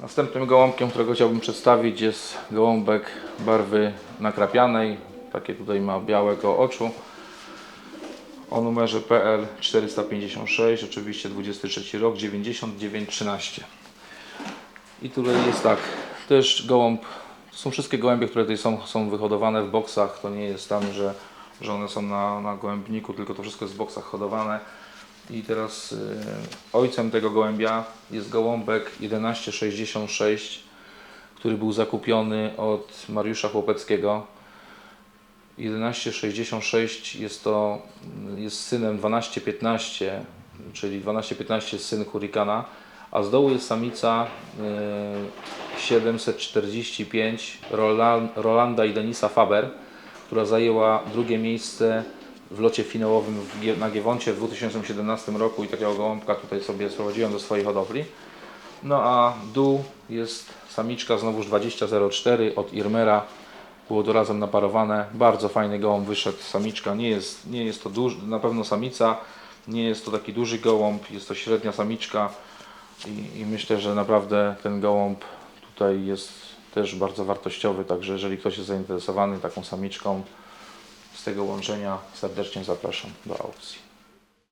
Następnym gołąbkiem, którego chciałbym przedstawić jest gołąbek barwy nakrapianej. Takie tutaj ma białego oczu. O numerze PL 456, oczywiście 23 rok, 9913. I tutaj jest tak, też gołąb, są wszystkie gołębie, które tutaj są, są wyhodowane w boksach. To nie jest tam, że, że one są na, na gołębniku, tylko to wszystko jest w boksach hodowane. I teraz y, ojcem tego gołębia jest gołąbek 1166, który był zakupiony od Mariusza Chłopeckiego. 1166 jest to jest synem 1215, czyli 1215 jest syn Hurikana, a z dołu jest samica y, 745 Roland, Rolanda i Denisa Faber, która zajęła drugie miejsce w locie finałowym na Giewoncie w 2017 roku i takiego gołąbka tutaj sobie sprowadziłem do swojej hodowli. No a dół jest samiczka znowuż 2004 od Irmera. Było to razem naparowane. Bardzo fajny gołąb wyszedł. Samiczka nie jest, nie jest to duży, na pewno samica. Nie jest to taki duży gołąb, jest to średnia samiczka. I, I myślę, że naprawdę ten gołąb tutaj jest też bardzo wartościowy. Także jeżeli ktoś jest zainteresowany taką samiczką z tego łączenia, serdecznie zapraszam do aukcji.